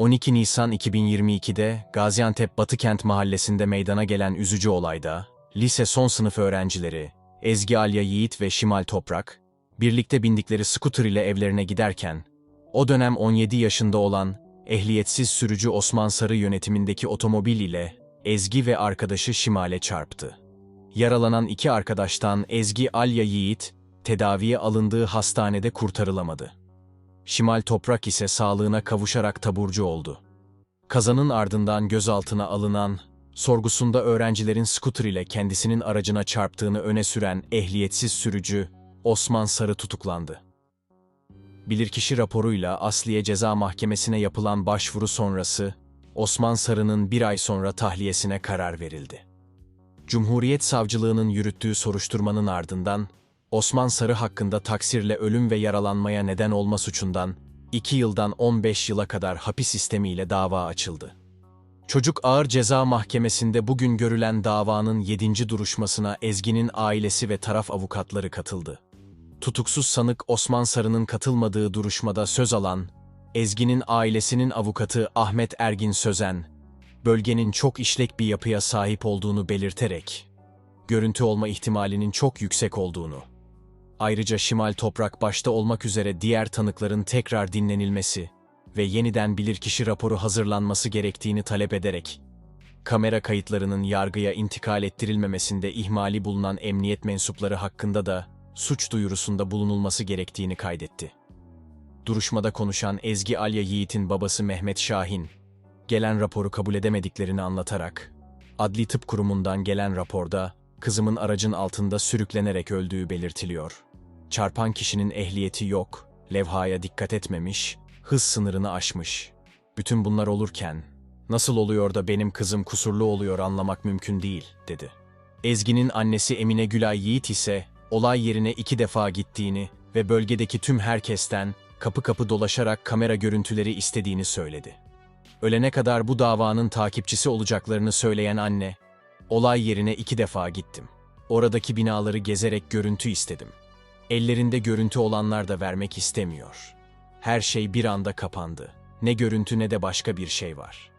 12 Nisan 2022'de Gaziantep Batıkent mahallesinde meydana gelen üzücü olayda, lise son sınıf öğrencileri, Ezgi Alya Yiğit ve Şimal Toprak, birlikte bindikleri skuter ile evlerine giderken, o dönem 17 yaşında olan, ehliyetsiz sürücü Osman Sarı yönetimindeki otomobil ile Ezgi ve arkadaşı Şimal'e çarptı. Yaralanan iki arkadaştan Ezgi Alya Yiğit, tedaviye alındığı hastanede kurtarılamadı. Şimal Toprak ise sağlığına kavuşarak taburcu oldu. Kazanın ardından gözaltına alınan, sorgusunda öğrencilerin skuter ile kendisinin aracına çarptığını öne süren ehliyetsiz sürücü Osman Sarı tutuklandı. Bilirkişi raporuyla Asliye Ceza Mahkemesi'ne yapılan başvuru sonrası, Osman Sarı'nın bir ay sonra tahliyesine karar verildi. Cumhuriyet Savcılığı'nın yürüttüğü soruşturmanın ardından, Osman Sarı hakkında taksirle ölüm ve yaralanmaya neden olma suçundan 2 yıldan 15 yıla kadar hapis sistemiyle dava açıldı. Çocuk Ağır Ceza Mahkemesi'nde bugün görülen davanın 7. duruşmasına Ezgi'nin ailesi ve taraf avukatları katıldı. Tutuksuz sanık Osman Sarı'nın katılmadığı duruşmada söz alan, Ezgi'nin ailesinin avukatı Ahmet Ergin Sözen, bölgenin çok işlek bir yapıya sahip olduğunu belirterek, görüntü olma ihtimalinin çok yüksek olduğunu, ayrıca Şimal Toprak başta olmak üzere diğer tanıkların tekrar dinlenilmesi ve yeniden bilirkişi raporu hazırlanması gerektiğini talep ederek, kamera kayıtlarının yargıya intikal ettirilmemesinde ihmali bulunan emniyet mensupları hakkında da suç duyurusunda bulunulması gerektiğini kaydetti. Duruşmada konuşan Ezgi Alya Yiğit'in babası Mehmet Şahin, gelen raporu kabul edemediklerini anlatarak, Adli Tıp Kurumu'ndan gelen raporda kızımın aracın altında sürüklenerek öldüğü belirtiliyor. Çarpan kişinin ehliyeti yok, levhaya dikkat etmemiş, hız sınırını aşmış. Bütün bunlar olurken, nasıl oluyor da benim kızım kusurlu oluyor anlamak mümkün değil, dedi. Ezgi'nin annesi Emine Gülay Yiğit ise olay yerine iki defa gittiğini ve bölgedeki tüm herkesten kapı kapı dolaşarak kamera görüntüleri istediğini söyledi. Ölene kadar bu davanın takipçisi olacaklarını söyleyen anne, olay yerine iki defa gittim. Oradaki binaları gezerek görüntü istedim. Ellerinde görüntü olanlar da vermek istemiyor. Her şey bir anda kapandı. Ne görüntü ne de başka bir şey var.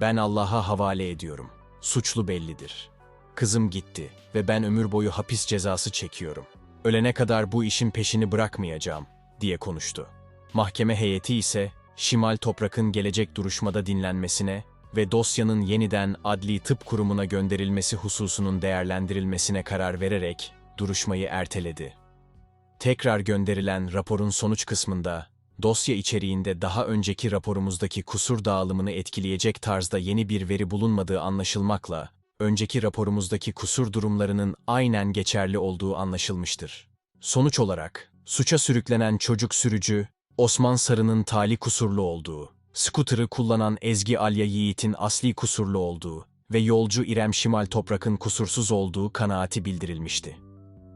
Ben Allah'a havale ediyorum. Suçlu bellidir. Kızım gitti ve ben ömür boyu hapis cezası çekiyorum. Ölene kadar bu işin peşini bırakmayacağım, diye konuştu. Mahkeme heyeti ise Şimal Toprak'ın gelecek duruşmada dinlenmesine ve dosyanın yeniden Adli Tıp Kurumu'na gönderilmesi hususunun değerlendirilmesine karar vererek duruşmayı erteledi. Tekrar gönderilen raporun sonuç kısmında dosya içeriğinde daha önceki raporumuzdaki kusur dağılımını etkileyecek tarzda yeni bir veri bulunmadığı anlaşılmakla önceki raporumuzdaki kusur durumlarının aynen geçerli olduğu anlaşılmıştır. Sonuç olarak suça sürüklenen çocuk sürücü Osman Sarı'nın tali kusurlu olduğu, skuterı kullanan Ezgi Alya Yiğit'in asli kusurlu olduğu ve yolcu İrem Şimal Toprak'ın kusursuz olduğu kanaati bildirilmişti.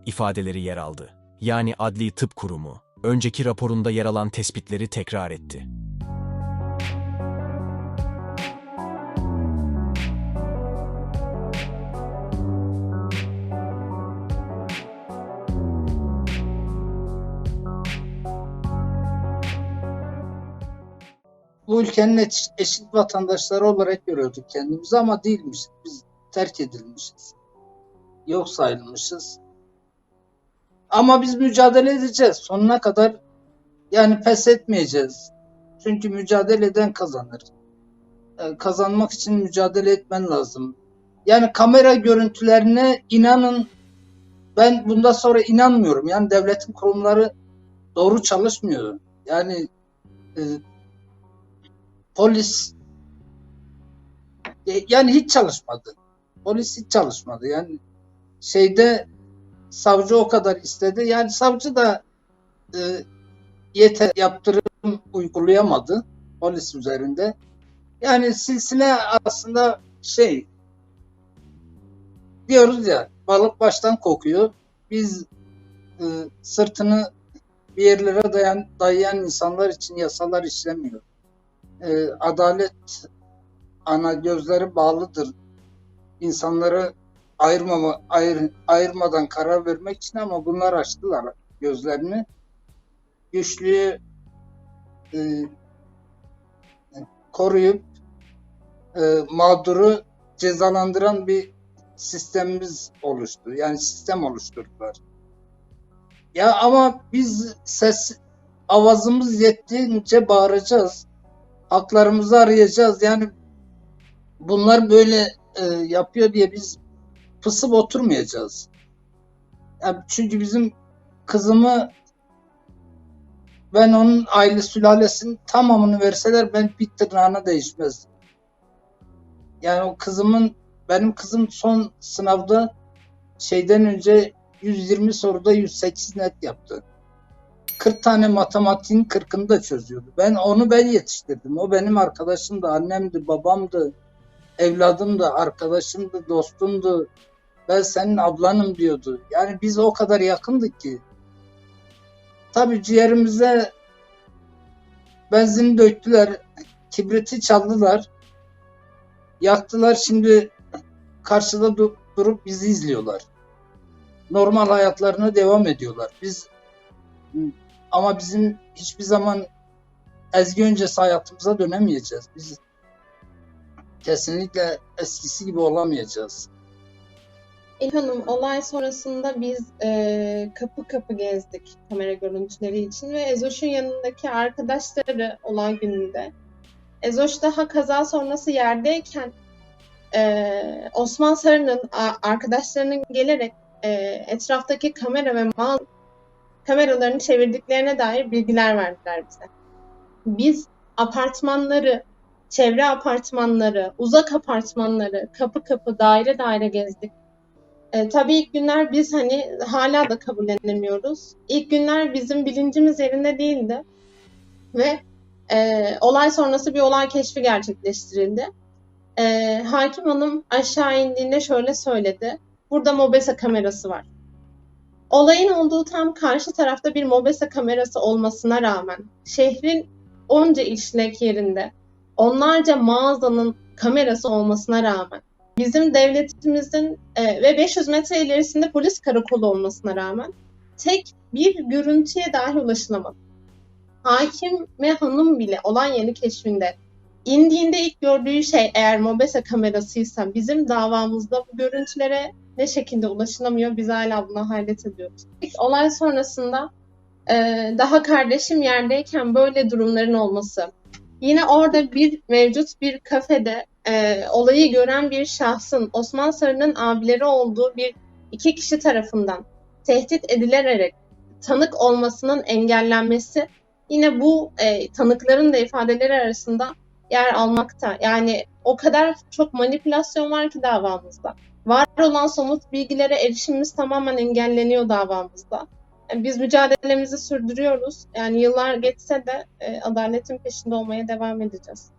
İfadeleri yer aldı. Yani Adli Tıp Kurumu, önceki raporunda yer alan tespitleri tekrar etti. bu ülkenin eş- eşit vatandaşları olarak görüyorduk kendimizi ama değilmişiz. Biz terk edilmişiz. Yok sayılmışız. Ama biz mücadele edeceğiz. Sonuna kadar yani pes etmeyeceğiz. Çünkü mücadele eden kazanır. Ee, kazanmak için mücadele etmen lazım. Yani kamera görüntülerine inanın ben bundan sonra inanmıyorum. Yani devletin kurumları doğru çalışmıyor. Yani e, polis e, yani hiç çalışmadı. Polis hiç çalışmadı. Yani şeyde savcı o kadar istedi. Yani savcı da e, yeter yaptırım uygulayamadı polis üzerinde. Yani silsile aslında şey diyoruz ya balık baştan kokuyor. Biz e, sırtını bir yerlere dayan, dayayan insanlar için yasalar işlemiyor e, adalet ana gözleri bağlıdır. İnsanları ayırmama, ayır, ayırmadan karar vermek için ama bunlar açtılar gözlerini. Güçlüyü e, koruyup e, mağduru cezalandıran bir sistemimiz oluştu. Yani sistem oluşturdular. Ya ama biz ses avazımız yettiğince bağıracağız. Haklarımızı arayacağız. Yani bunlar böyle e, yapıyor diye biz pısıp oturmayacağız. Ya çünkü bizim kızımı ben onun aile sülalesinin tamamını verseler ben bir tırnağına değişmez. Yani o kızımın benim kızım son sınavda şeyden önce 120 soruda 108 net yaptı. 40 tane matematiğin 40'ını da çözüyordu. Ben onu ben yetiştirdim. O benim arkadaşımdı, annemdi, babamdı, evladımdı, arkadaşımdı, dostumdu. Ben senin ablanım diyordu. Yani biz o kadar yakındık ki. Tabii ciğerimize benzin döktüler, kibriti çaldılar, yaktılar. Şimdi karşıda du- durup bizi izliyorlar. Normal hayatlarına devam ediyorlar. Biz ama bizim hiçbir zaman ezgi öncesi hayatımıza dönemeyeceğiz. Biz kesinlikle eskisi gibi olamayacağız. Elif Hanım, olay sonrasında biz e, kapı kapı gezdik kamera görüntüleri için ve Ezoş'un yanındaki arkadaşları olay gününde. Ezoş daha kaza sonrası yerdeyken e, Osman Sarı'nın arkadaşlarının gelerek e, etraftaki kamera ve mal kameralarını çevirdiklerine dair bilgiler verdiler bize. Biz apartmanları, çevre apartmanları, uzak apartmanları kapı kapı, daire daire gezdik. E, tabii ilk günler biz hani hala da kabullenemiyoruz. İlk günler bizim bilincimiz yerinde değildi. Ve e, olay sonrası bir olay keşfi gerçekleştirildi. E, hakim hanım aşağı indiğinde şöyle söyledi. Burada mobese kamerası var. Olayın olduğu tam karşı tarafta bir mobese kamerası olmasına rağmen şehrin onca işlek yerinde onlarca mağazanın kamerası olmasına rağmen bizim devletimizin e, ve 500 metre ilerisinde polis karakolu olmasına rağmen tek bir görüntüye dahi ulaşılamadı. Hakim ve hanım bile olay yeri keşfinde indiğinde ilk gördüğü şey eğer mobese kamerasıysa bizim davamızda bu görüntülere ne şekilde ulaşılamıyor biz hala buna hayret ediyoruz. İlk olay sonrasında e, daha kardeşim yerdeyken böyle durumların olması, yine orada bir mevcut bir kafede e, olayı gören bir şahsın Osman Sarı'nın abileri olduğu bir iki kişi tarafından tehdit edilerek tanık olmasının engellenmesi yine bu e, tanıkların da ifadeleri arasında yer almakta. Yani o kadar çok manipülasyon var ki davamızda. Var olan somut bilgilere erişimimiz tamamen engelleniyor davamızda. Yani biz mücadelemizi sürdürüyoruz. Yani yıllar geçse de e, adaletin peşinde olmaya devam edeceğiz.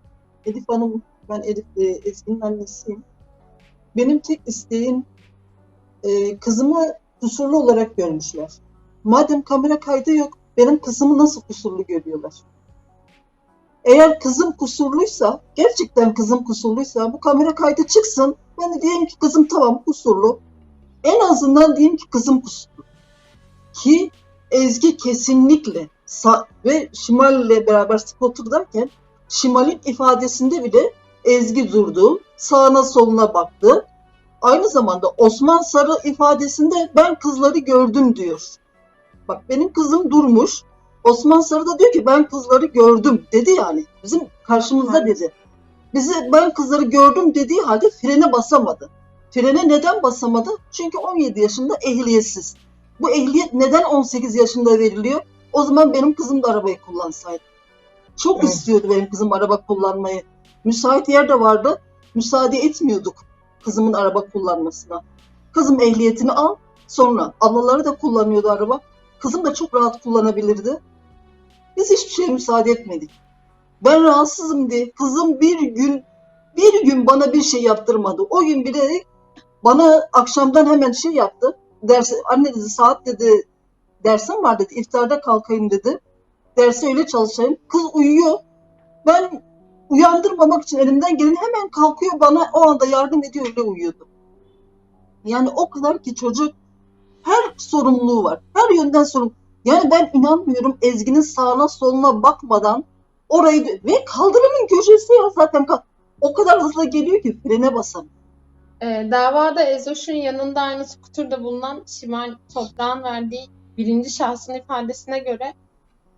Elif Hanım, ben Elif e, Ezgi'nin annesiyim. Benim tek isteğim e, kızımı kusurlu olarak görmüşler. Madem kamera kaydı yok, benim kızımı nasıl kusurlu görüyorlar? Eğer kızım kusurluysa, gerçekten kızım kusurluysa bu kamera kaydı çıksın. Ben de diyeyim ki kızım tamam kusurlu. En azından diyeyim ki kızım kusurlu. Ki Ezgi kesinlikle ve Şimal ile beraber spoturdayken Şimal'in ifadesinde bile Ezgi durdu, sağına soluna baktı. Aynı zamanda Osman Sarı ifadesinde ben kızları gördüm diyor. Bak benim kızım durmuş. Osman Sarı da diyor ki ben kızları gördüm dedi yani. Bizim karşımızda dedi. Bizi ben kızları gördüm dediği halde frene basamadı. Frene neden basamadı? Çünkü 17 yaşında ehliyetsiz. Bu ehliyet neden 18 yaşında veriliyor? O zaman benim kızım da arabayı kullansaydı. Çok Evet. istiyordu benim kızım araba kullanmayı. Müsait yer de vardı. Müsaade etmiyorduk kızımın araba kullanmasına. Kızım ehliyetini al. Sonra ablaları da kullanıyordu araba. Kızım da çok rahat kullanabilirdi. Biz hiçbir şeye müsaade etmedik. Ben rahatsızım diye kızım bir gün bir gün bana bir şey yaptırmadı. O gün bilerek bana akşamdan hemen şey yaptı. Ders, anne dedi saat dedi dersim var dedi. iftarda kalkayım dedi. Derse öyle çalışayım. Kız uyuyor. Ben uyandırmamak için elimden geleni hemen kalkıyor bana o anda yardım ediyor öyle uyuyordu. Yani o kadar ki çocuk her sorumluluğu var. Her yönden sorumlu. Yani ben inanmıyorum Ezgi'nin sağına soluna bakmadan Orayı ve kaldırımın köşesi ya zaten o kadar hızlı geliyor ki frene basamıyor. Ee, davada Ezoş'un yanında aynı skuturda bulunan Şimal Toprağ'ın verdiği birinci şahsın ifadesine göre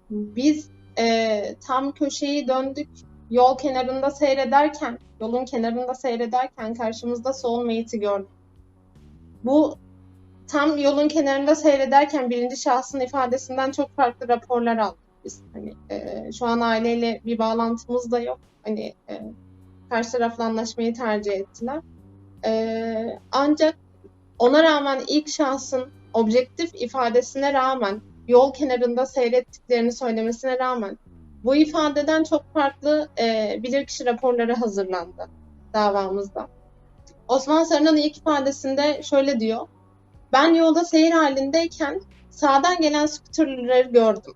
biz e, tam köşeyi döndük yol kenarında seyrederken, yolun kenarında seyrederken karşımızda soulmate'i gördük. Bu tam yolun kenarında seyrederken birinci şahsın ifadesinden çok farklı raporlar aldık biz. Hani e, şu an aileyle bir bağlantımız da yok. Hani e, karşı tarafla anlaşmayı tercih ettiler. Ee, ancak ona rağmen ilk şahsın objektif ifadesine rağmen yol kenarında seyrettiklerini söylemesine rağmen bu ifadeden çok farklı e, bilirkişi raporları hazırlandı davamızda. Osman Sarı'nın ilk ifadesinde şöyle diyor. Ben yolda seyir halindeyken sağdan gelen skuterleri gördüm.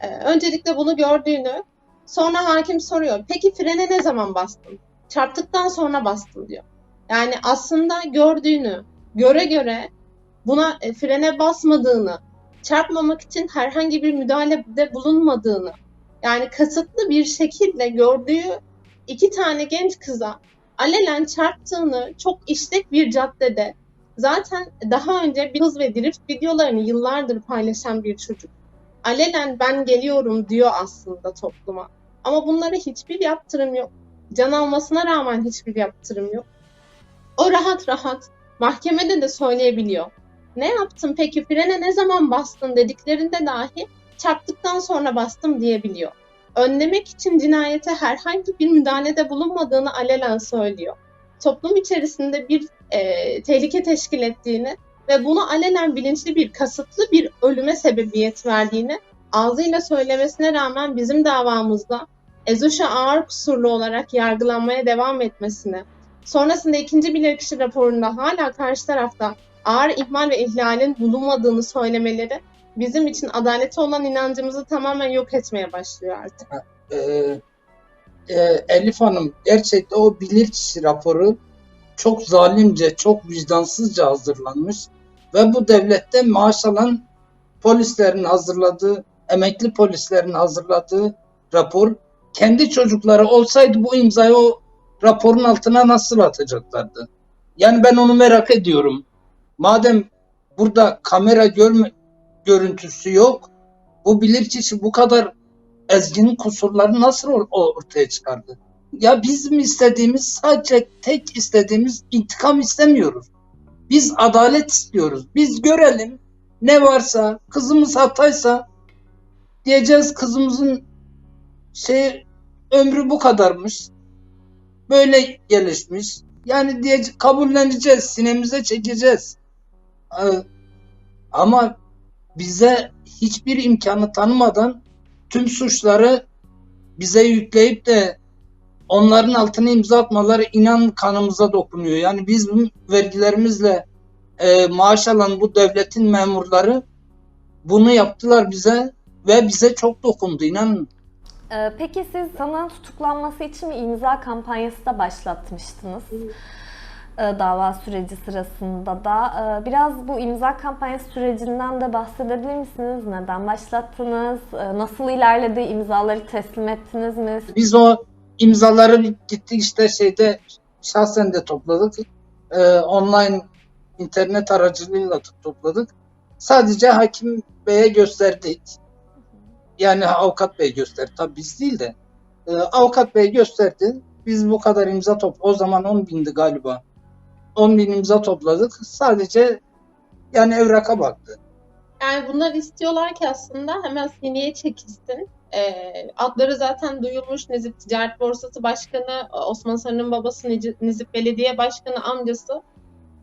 Ee, öncelikle bunu gördüğünü sonra hakim soruyor. Peki frene ne zaman bastın? Çarptıktan sonra bastım diyor. Yani aslında gördüğünü göre göre buna e, frene basmadığını, çarpmamak için herhangi bir müdahalede bulunmadığını, yani kasıtlı bir şekilde gördüğü iki tane genç kıza alelen çarptığını çok işlek bir caddede zaten daha önce bir hız ve drift videolarını yıllardır paylaşan bir çocuk. Alelen ben geliyorum diyor aslında topluma. Ama bunlara hiçbir yaptırım yok. Can almasına rağmen hiçbir yaptırım yok. O rahat rahat mahkemede de söyleyebiliyor. Ne yaptın peki frene ne zaman bastın dediklerinde dahi çarptıktan sonra bastım diyebiliyor. Önlemek için cinayete herhangi bir müdahalede bulunmadığını alenen söylüyor. Toplum içerisinde bir e, tehlike teşkil ettiğini ve bunu alenen bilinçli bir kasıtlı bir ölüme sebebiyet verdiğini ağzıyla söylemesine rağmen bizim davamızda Ezoş'a ağır kusurlu olarak yargılanmaya devam etmesini, sonrasında ikinci bilirkişi raporunda hala karşı tarafta ağır ihmal ve ihlalin bulunmadığını söylemeleri bizim için adalete olan inancımızı tamamen yok etmeye başlıyor artık. Ee, e, Elif Hanım gerçekten o bilirkişi raporu çok zalimce, çok vicdansızca hazırlanmış ve bu devlette maaş alan polislerin hazırladığı, emekli polislerin hazırladığı rapor kendi çocukları olsaydı bu imzayı o raporun altına nasıl atacaklardı? Yani ben onu merak ediyorum. Madem burada kamera görme, görüntüsü yok, bu bilirkişi bu kadar Ezgi'nin kusurları nasıl or- ortaya çıkardı? Ya bizim istediğimiz sadece tek istediğimiz intikam istemiyoruz. Biz adalet istiyoruz. Biz görelim ne varsa kızımız hataysa diyeceğiz kızımızın şey ömrü bu kadarmış. Böyle gelişmiş. Yani diye kabulleneceğiz, sinemize çekeceğiz. Ee, Ama bize hiçbir imkanı tanımadan tüm suçları bize yükleyip de onların altına imza atmaları inan kanımıza dokunuyor. Yani biz vergilerimizle e, maaş alan bu devletin memurları bunu yaptılar bize ve bize çok dokundu inanın. Ee, Peki siz sanığın tutuklanması için bir imza kampanyası da başlatmıştınız. Ee, Dava süreci sırasında da. Ee, Biraz bu imza kampanyası sürecinden de bahsedebilir misiniz? Neden başlattınız? Ee, Nasıl ilerledi? İmzaları teslim ettiniz mi? Biz o imzaları gittik işte şeyde şahsen de topladık. Online internet aracılığıyla topladık. Sadece hakim beye gösterdik. Yani avukat bey gösterdi. Tabii biz değil de. Ee, avukat bey gösterdi. Biz bu kadar imza top o zaman 10 bindi galiba. 10 bin imza topladık. Sadece yani evraka baktı. Yani bunlar istiyorlar ki aslında hemen sineye çekilsin. Ee, adları zaten duyulmuş. Nizip Ticaret Borsası Başkanı, Osman Sarı'nın babası, Nizip Belediye Başkanı amcası.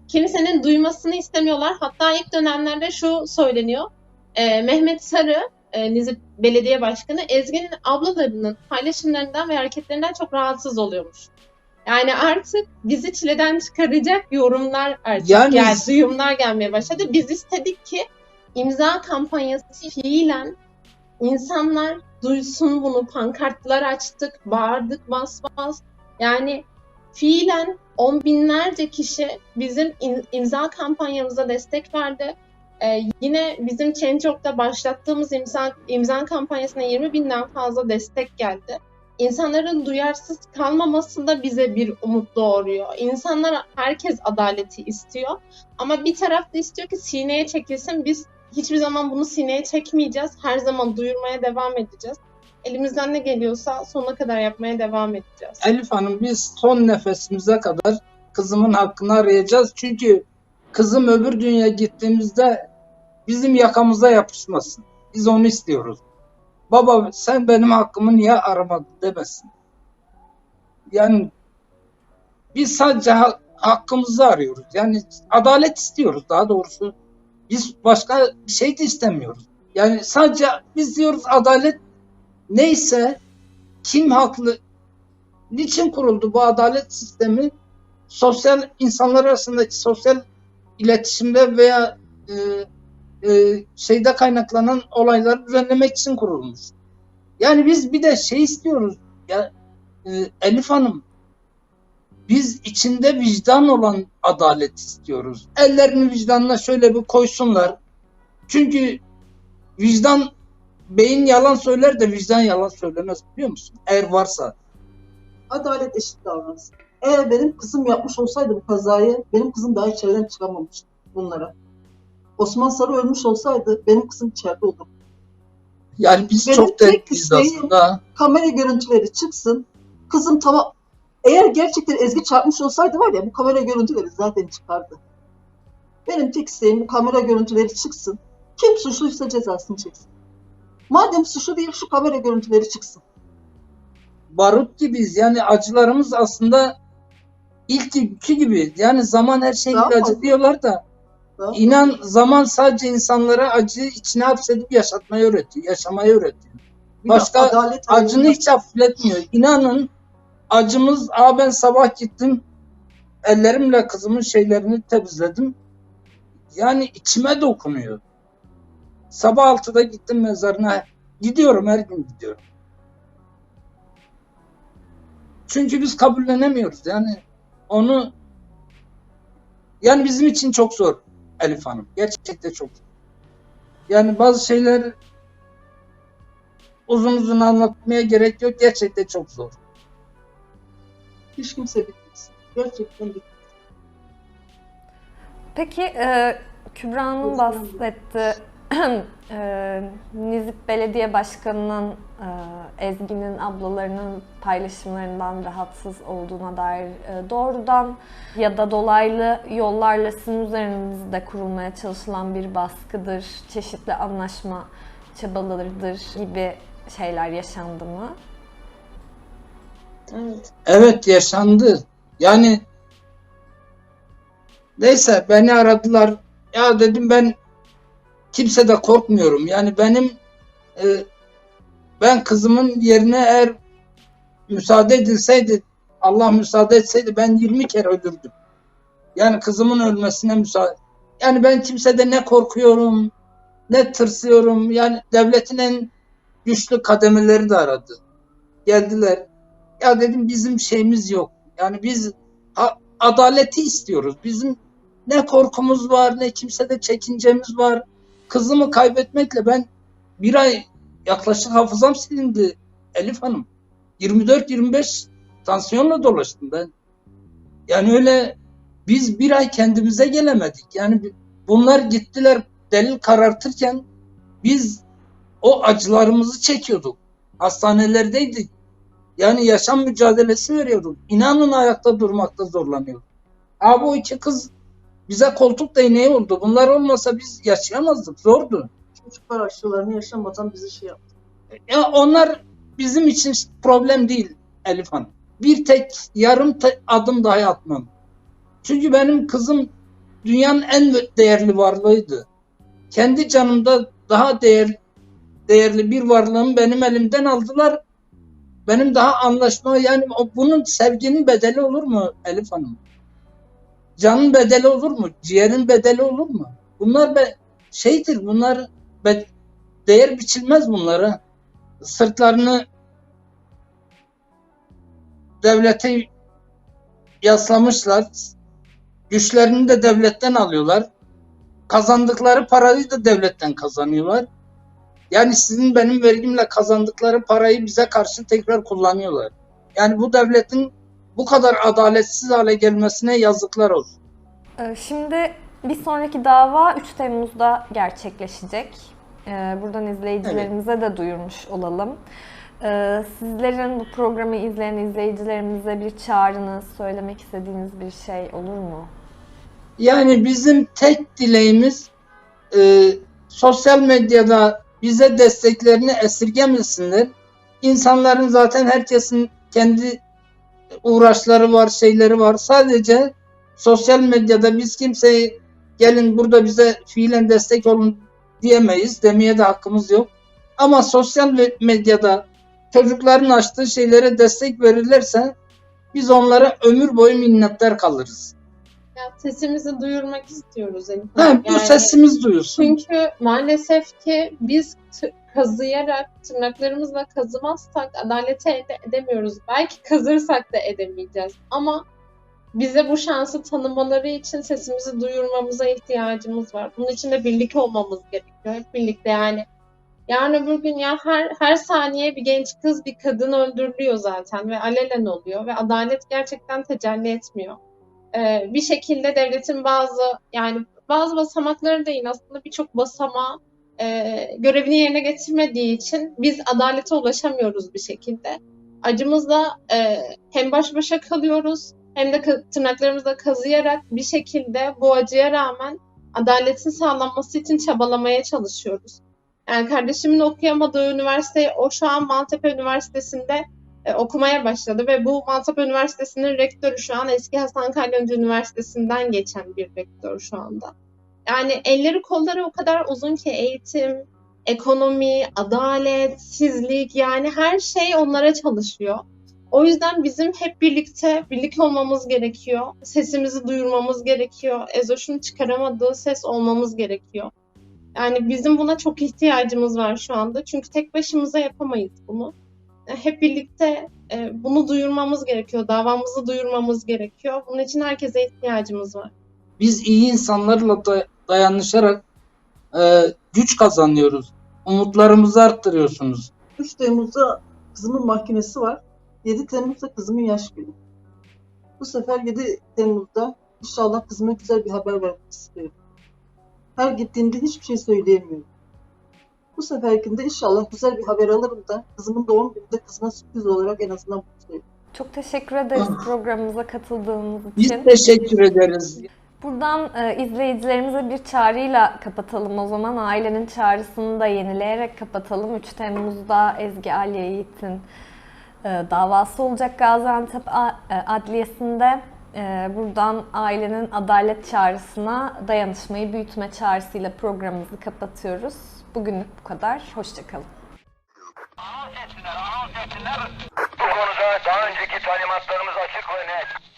Kimsenin duymasını istemiyorlar. Hatta ilk dönemlerde şu söyleniyor. Ee, Mehmet Sarı, e, Nizip Belediye Başkanı, Ezgi'nin ablalarının paylaşımlarından ve hareketlerinden çok rahatsız oluyormuş. Yani artık bizi çileden çıkaracak yorumlar artık Yani- geldi, duyumlar gelmeye başladı. Biz istedik ki imza kampanyası fiilen insanlar duysun bunu. Pankartlar açtık, bağırdık bas bas. Yani fiilen on binlerce kişi bizim imza kampanyamıza destek verdi. Ee, yine bizim Change.org'da başlattığımız imza, imza kampanyasına 20 binden fazla destek geldi. İnsanların duyarsız kalmaması da bize bir umut doğuruyor. İnsanlar, herkes adaleti istiyor. Ama bir taraf da istiyor ki sineye çekilsin. Biz hiçbir zaman bunu sineye çekmeyeceğiz. Her zaman duyurmaya devam edeceğiz. Elimizden ne geliyorsa sonuna kadar yapmaya devam edeceğiz. Elif Hanım biz son nefesimize kadar kızımın hakkını arayacağız. Çünkü kızım öbür dünya gittiğimizde bizim yakamıza yapışmasın. Biz onu istiyoruz. Baba sen benim hakkımı niye aramadın demesin. Yani biz sadece ha- hakkımızı arıyoruz. Yani adalet istiyoruz daha doğrusu. Biz başka bir şey de istemiyoruz. Yani sadece biz diyoruz adalet neyse kim haklı niçin kuruldu bu adalet sistemi? Sosyal insanlar arasındaki sosyal iletişimde veya e, e, şeyde kaynaklanan olayları düzenlemek için kurulmuş. Yani biz bir de şey istiyoruz ya e, Elif Hanım biz içinde vicdan olan adalet istiyoruz. Ellerini vicdanına şöyle bir koysunlar. Çünkü vicdan beyin yalan söyler de vicdan yalan söylemez biliyor musun? Eğer varsa. Adalet eşit davransın. Eğer benim kızım yapmış olsaydı bu kazayı, benim kızım daha içeriden çıkamamıştı bunlara. Osman Sarı ölmüş olsaydı benim kızım içeride olurdu. Yani biz Benim çok isteğim- aslında. Kamera görüntüleri çıksın. Kızım tamam. Eğer gerçekten Ezgi çarpmış olsaydı var ya bu kamera görüntüleri zaten çıkardı. Benim tek isteğim bu kamera görüntüleri çıksın. Kim suçluysa cezasını çeksin. Madem suçlu değil şu kamera görüntüleri çıksın. Barut gibiyiz. Yani acılarımız aslında ilk günkü gibi. Yani zaman her Daha ilacı diyorlar da. İnan zaman sadece insanlara acıyı içine hapsedip yaşatmayı öğretiyor. Yaşamayı öğretiyor. Başka adalet Acını hiç hafifletmiyor. İnanın acımız, aa ben sabah gittim ellerimle kızımın şeylerini temizledim. Yani içime dokunuyor. Sabah 6'da gittim mezarına. Gidiyorum her gün gidiyorum. Çünkü biz kabullenemiyoruz. Yani onu yani bizim için çok zor Elif Hanım. Gerçekten çok. Yani bazı şeyler uzun uzun anlatmaya gerek yok. Gerçekten çok zor. Hiç kimse bitmez. Gerçekten bitmez. Peki e, Kübra'nın bahsetti. E, Nizip Belediye Başkanı'nın e, Ezgi'nin ablalarının paylaşımlarından rahatsız olduğuna dair e, doğrudan ya da dolaylı yollarla sizin üzerinizde kurulmaya çalışılan bir baskıdır, çeşitli anlaşma çabalarıdır gibi şeyler yaşandı mı? Evet. Evet yaşandı. Yani neyse beni aradılar. Ya dedim ben kimse de korkmuyorum. Yani benim e, ben kızımın yerine eğer müsaade edilseydi Allah müsaade etseydi ben 20 kere öldürdüm. Yani kızımın ölmesine müsaade. Yani ben kimsede ne korkuyorum ne tırsıyorum. Yani devletin en güçlü kademeleri de aradı. Geldiler. Ya dedim bizim şeyimiz yok. Yani biz adaleti istiyoruz. Bizim ne korkumuz var ne kimsede çekincemiz var. Kızımı kaybetmekle ben bir ay yaklaşık hafızam silindi Elif Hanım. 24-25 tansiyonla dolaştım ben. Yani öyle biz bir ay kendimize gelemedik. Yani bunlar gittiler delil karartırken biz o acılarımızı çekiyorduk. Hastanelerdeydik. Yani yaşam mücadelesi veriyorduk. İnanın ayakta durmakta zorlanıyorduk. Abi o iki kız bize koltuk değneği oldu. Bunlar olmasa biz yaşayamazdık. Zordu. Çocuklar aşılarını yaşamadan bizi şey yaptı. Ya onlar bizim için problem değil Elif Hanım. Bir tek yarım te- adım dahi atmam. Çünkü benim kızım dünyanın en değerli varlığıydı. Kendi canımda daha değer, değerli bir varlığımı benim elimden aldılar. Benim daha anlaşma yani bunun sevginin bedeli olur mu Elif Hanım? Canın bedeli olur mu? Ciğerin bedeli olur mu? Bunlar be, şeydir bunlar be, değer biçilmez bunlara sırtlarını devlete yaslamışlar. Güçlerini de devletten alıyorlar. kazandıkları parayı da devletten kazanıyorlar. Yani sizin benim vergimle kazandıkları parayı bize karşı tekrar kullanıyorlar. Yani bu devletin bu kadar adaletsiz hale gelmesine yazıklar olsun. Ee, Şimdi bir sonraki dava 3 Temmuz'da gerçekleşecek. Ee, Buradan izleyicilerimize de duyurmuş olalım. Ee, Sizlerin bu programı izleyen izleyicilerimize bir çağrınız, söylemek istediğiniz bir şey olur mu? Yani bizim tek dileğimiz e, sosyal medyada bize desteklerini esirgemesinler. İnsanların zaten herkesin kendi uğraşları var, şeyleri var. Sadece sosyal medyada biz kimseyi gelin burada bize fiilen destek olun diyemeyiz. Demeye de hakkımız yok. Ama sosyal me- medyada çocukların açtığı şeylere destek verirlerse biz onlara ömür boyu minnettar kalırız. Ya sesimizi duyurmak istiyoruz Ha, bu Yani- sesimiz duyulsun. Çünkü maalesef ki biz kazıyarak, tırnaklarımızla kazımazsak adaleti elde edemiyoruz. Belki kazırsak da edemeyeceğiz. Ama bize bu şansı tanımaları için sesimizi duyurmamıza ihtiyacımız var. Bunun için de birlik olmamız gerekiyor. Hep birlikte yani. Yarın öbür gün ya her her saniye bir genç kız bir kadın öldürülüyor zaten ve alelen oluyor ve adalet gerçekten tecelli etmiyor. Ee, bir şekilde devletin bazı yani bazı basamakları değil aslında birçok basamağı e, görevini yerine getirmediği için biz adalete ulaşamıyoruz bir şekilde. Acımızla e, hem baş başa kalıyoruz hem de tırnaklarımızla kazıyarak bir şekilde bu acıya rağmen adaletin sağlanması için çabalamaya çalışıyoruz. Yani kardeşimin okuyamadığı üniversite o şu an Maltepe Üniversitesi'nde e, okumaya başladı ve bu Maltepe Üniversitesi'nin rektörü şu an eski Hasan Kalyancı Üniversitesi'nden geçen bir rektör şu anda. Yani elleri kolları o kadar uzun ki eğitim, ekonomi, adaletsizlik yani her şey onlara çalışıyor. O yüzden bizim hep birlikte birlik olmamız gerekiyor. Sesimizi duyurmamız gerekiyor. Ezoş'un çıkaramadığı ses olmamız gerekiyor. Yani bizim buna çok ihtiyacımız var şu anda. Çünkü tek başımıza yapamayız bunu. Hep birlikte e, bunu duyurmamız gerekiyor. Davamızı duyurmamız gerekiyor. Bunun için herkese ihtiyacımız var. Biz iyi insanlarla da- dayanışarak e, güç kazanıyoruz. Umutlarımızı arttırıyorsunuz. 3 Temmuz'da kızımın mahkemesi var. 7 Temmuz'da kızımın yaş günü. Bu sefer 7 Temmuz'da inşallah kızıma güzel bir haber vermek istiyorum. Her gittiğimde hiçbir şey söyleyemiyorum. Bu seferkinde inşallah güzel bir haber alırım da kızımın doğum gününde kızıma sürpriz olarak en azından söyleyeyim. Çok teşekkür ederiz programımıza katıldığınız Biz için. teşekkür ederiz. Buradan e, izleyicilerimize bir çağrıyla kapatalım o zaman. Ailenin çağrısını da yenileyerek kapatalım. 3 Temmuz'da Ezgi Alya Yiğit'in e, davası olacak Gaziantep e, Adliyesi'nde. E, buradan ailenin adalet çağrısına dayanışmayı büyütme çağrısıyla programımızı kapatıyoruz. Bugünlük bu kadar. Hoşçakalın. Anons etsinler. Bu konuda daha önceki talimatlarımız açık ve net.